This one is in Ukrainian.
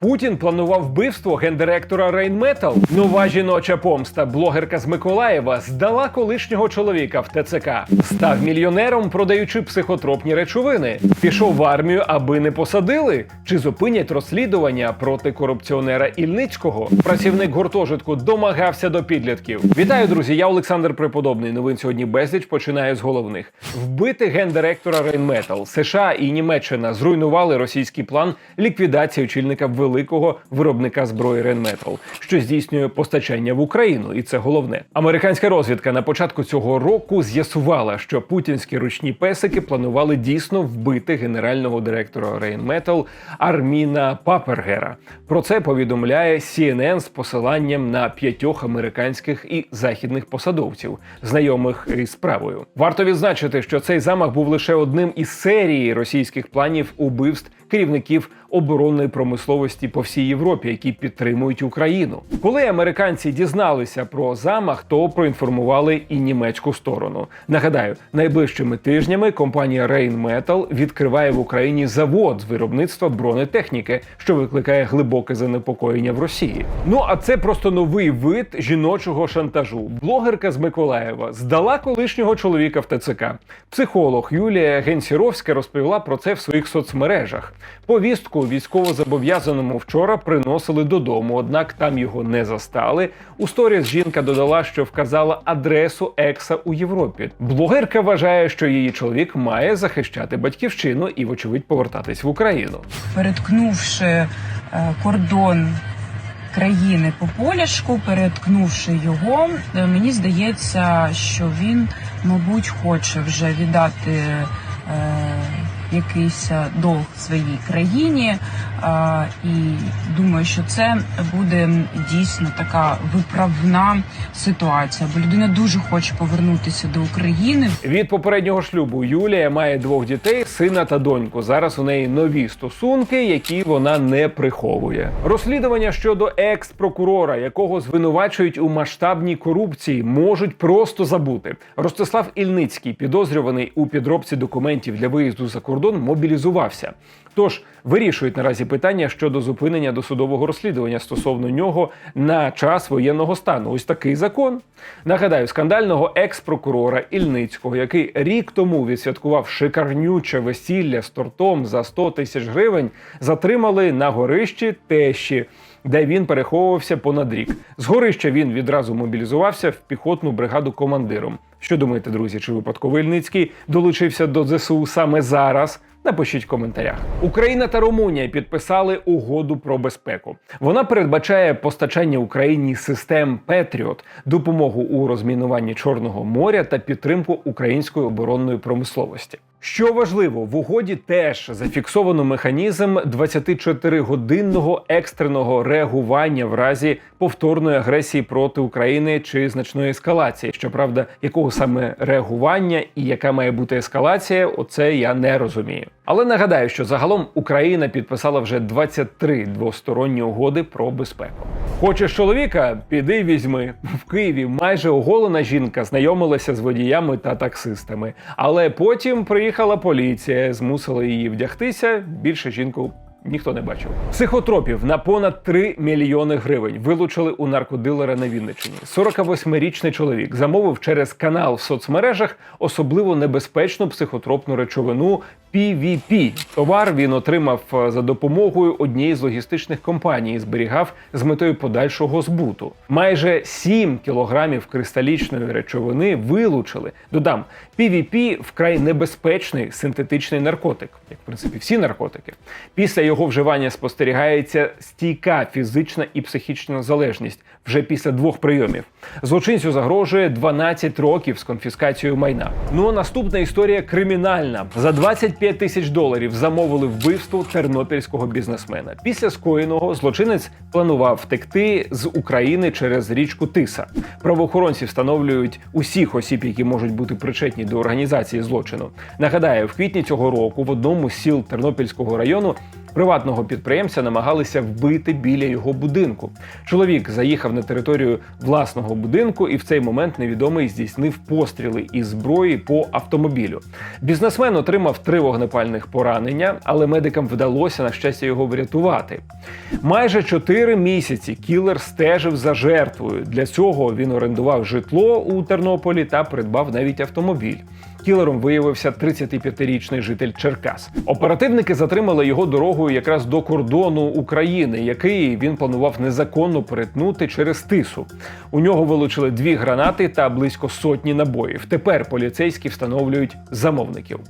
Путін планував вбивство гендиректора Рейнметал. Нова жіноча помста. Блогерка з Миколаєва здала колишнього чоловіка в ТЦК. Став мільйонером, продаючи психотропні речовини. Пішов в армію, аби не посадили. Чи зупинять розслідування проти корупціонера Ільницького? Працівник гуртожитку домагався до підлітків. Вітаю, друзі! Я Олександр Преподобний. Новин сьогодні безліч починаю з головних. Вбити гендиректора Рейнметал. США і Німеччина зруйнували російський план ліквідації очільника великого виробника зброї Рейнметал, що здійснює постачання в Україну, і це головне. Американська розвідка на початку цього року з'ясувала, що путінські ручні песики планували дійсно вбити генерального директора Рейнметал Арміна Папергера. Про це повідомляє CNN з посиланням на п'ятьох американських і західних посадовців, знайомих із справою. Варто відзначити, що цей замах був лише одним із серії російських планів убивств керівників оборонної промисловості по всій Європі, які підтримують Україну. Коли американці дізналися про замах, то проінформували і німецьку сторону. Нагадаю, найближчими тижнями компанія Rheinmetall відкриває в Україні завод з виробництва бронетехніки, що викликає глибоке занепокоєння в Росії. Ну а це просто новий вид жіночого шантажу. Блогерка з Миколаєва здала колишнього чоловіка в ТЦК. Психолог Юлія Генсіровська розповіла про це в своїх соцмережах. Повістку військовозобов'язаному вчора приносили додому, однак там його не застали. У сторіс жінка додала, що вказала адресу екса у Європі. Блогерка вважає, що її чоловік має захищати батьківщину і, вочевидь, повертатись в Україну. переткнувши е, кордон країни по поляшку, переткнувши його, е, мені здається, що він, мабуть, хоче вже віддати е, якийсь долг своїй країні, е, і думаю, що це буде дійсно така виправна ситуація, бо людина дуже хоче повернутися до України. Від попереднього шлюбу Юлія має двох дітей, сина та доньку. Зараз у неї нові стосунки, які вона не приховує. Розслідування щодо екс-прокурора, якого звинувачують у масштабній корупції, можуть просто забути. Ростислав Ільницький, підозрюваний у підробці документів для виїзду за кордон, мобілізувався. Тож вирішують наразі питання щодо зупинення досудового розслідування стосовно нього на час воєнного стану. Ось такий закон. Нагадаю, скандального екс-прокурора Ільницького, який рік тому відсвяткував шикарнюче весілля з тортом за 100 тисяч гривень, затримали на горищі тещі. Де він переховувався понад рік. З горища він відразу мобілізувався в піхотну бригаду командиром. Що думаєте, друзі? Чи випадково Ільницький долучився до ЗСУ саме зараз? Напишіть в коментарях. Україна та Румунія підписали угоду про безпеку. Вона передбачає постачання Україні систем Петріот, допомогу у розмінуванні Чорного моря та підтримку української оборонної промисловості. Що важливо, в угоді теж зафіксовано механізм 24-годинного екстреного реагування в разі повторної агресії проти України чи значної ескалації. Щоправда, якого саме реагування і яка має бути ескалація, оце я не розумію. Але нагадаю, що загалом Україна підписала вже 23 двосторонні угоди про безпеку. Хочеш чоловіка? Піди візьми в Києві. Майже оголена жінка знайомилася з водіями та таксистами, але потім приїхала поліція, змусила її вдягтися. Більше жінку ніхто не бачив. Психотропів на понад 3 мільйони гривень вилучили у наркодилера на Вінниччині. 48-річний чоловік замовив через канал в соцмережах особливо небезпечну психотропну речовину PVP. Товар він отримав е, за допомогою однієї з логістичних компаній і зберігав з метою подальшого збуту. Майже 7 кілограмів кристалічної речовини вилучили. Додам, PVP вкрай небезпечний синтетичний наркотик, як в принципі всі наркотики. Після його вживання спостерігається стійка фізична і психічна залежність вже після двох прийомів. Злочинцю загрожує 12 років з конфіскацією майна. Ну а наступна історія кримінальна. За 25 тисяч доларів замовили вбивство тернопільського бізнесмена. Після скоєного злочинець планував втекти з України через річку Тиса. Правоохоронці встановлюють усіх осіб, які можуть бути причетні до організації злочину. Нагадаю, в квітні цього року в одному з сіл Тернопільського району Приватного підприємця намагалися вбити біля його будинку. Чоловік заїхав на територію власного будинку, і в цей момент невідомий здійснив постріли із зброї по автомобілю. Бізнесмен отримав три вогнепальних поранення, але медикам вдалося на щастя його врятувати. Майже чотири місяці кілер стежив за жертвою. Для цього він орендував житло у Тернополі та придбав навіть автомобіль. Кілером виявився 35-річний житель Черкас. Оперативники затримали його дорогою якраз до кордону України, який він планував незаконно перетнути через тису. У нього вилучили дві гранати та близько сотні набоїв. Тепер поліцейські встановлюють замовників.